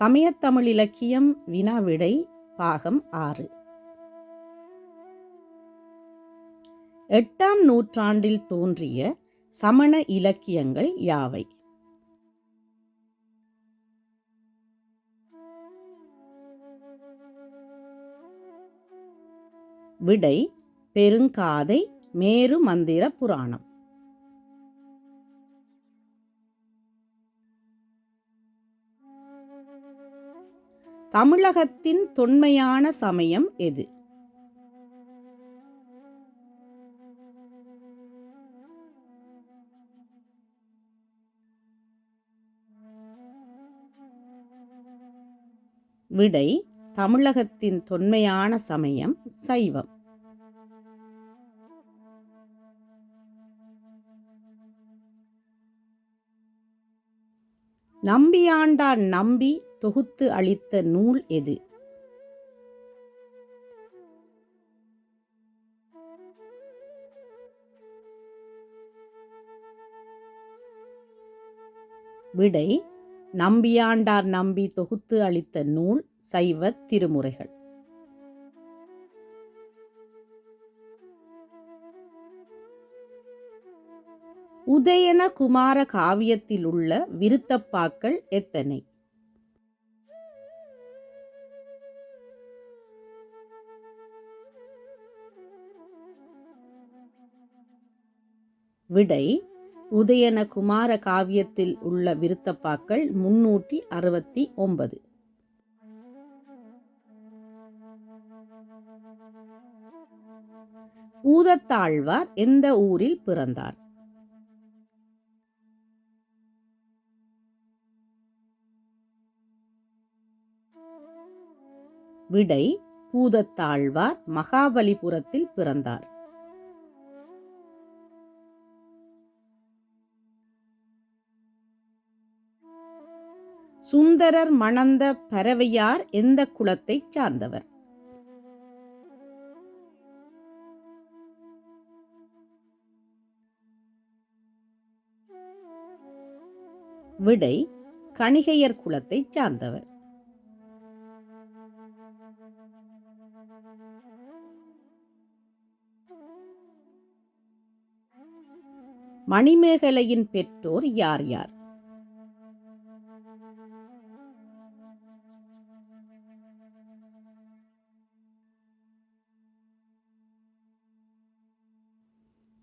சமயத்தமிழ் இலக்கியம் வினாவிடை பாகம் ஆறு. எட்டாம் நூற்றாண்டில் தோன்றிய சமண இலக்கியங்கள் யாவை? விடை பெருங்காதை மேரு மந்திர புராணம். தமிழகத்தின் தொன்மையான சமயம் எது? விடை தமிழகத்தின் தொன்மையான சமயம் சைவம். நம்பியாண்டான் நம்பி தொகுத்து அளித்த நூல் எது? விடை நம்பியாண்டார் நம்பி தொகுத்து அளித்த நூல் சைவ திருமுறைகள். உதயன குமார காவியத்தில் உள்ள விருத்தப்பாக்கள் எத்தனை? விடை உதயன குமார காவியத்தில் உள்ள விருத்தப்பாக்கள் முன்னூற்றி அறுபத்தி ஒன்பது. பூதத்தாழ்வார் எந்த ஊரில் பிறந்தார்? விடை பூதத்தாழ்வார் மகாபலிபுரத்தில் பிறந்தார். சுந்தரர் மணந்த பறவையார் எந்த குலத்தைச் சார்ந்தவர்? விடை கணிகையர் குலத்தைச் சார்ந்தவர். மணிமேகலையின் பெற்றோர் யார் யார்?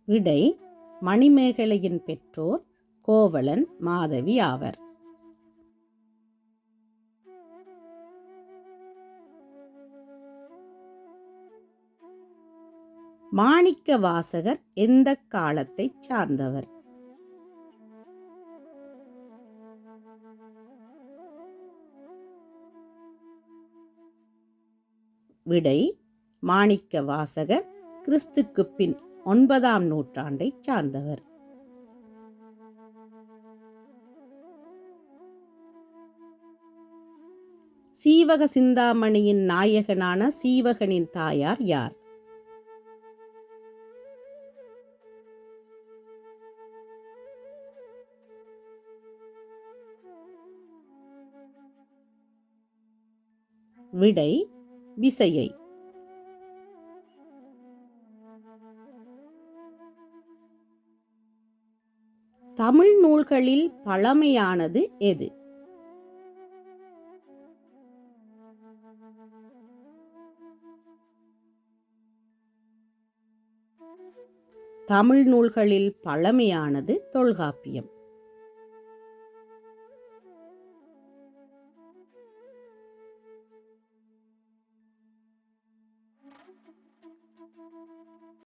விடை மணிமேகலையின் பெற்றோர் கோவலன் மாதவி ஆவர். மாணிக்க வாசகர் எந்த காலத்தைச் சார்ந்தவர்? விடை மாணிக்க வாசகர் கிறிஸ்துக்கு பின் ஒன்பதாம் நூற்றாண்டைச் சார்ந்தவர். சீவக சிந்தாமணியின் நாயகனான சீவகனின் தாயார் யார்? விடை விசையை. தமிழ் நூல்களில் பழமையானது எது? தமிழ் நூல்களில் பழமையானது தொல்காப்பியம்.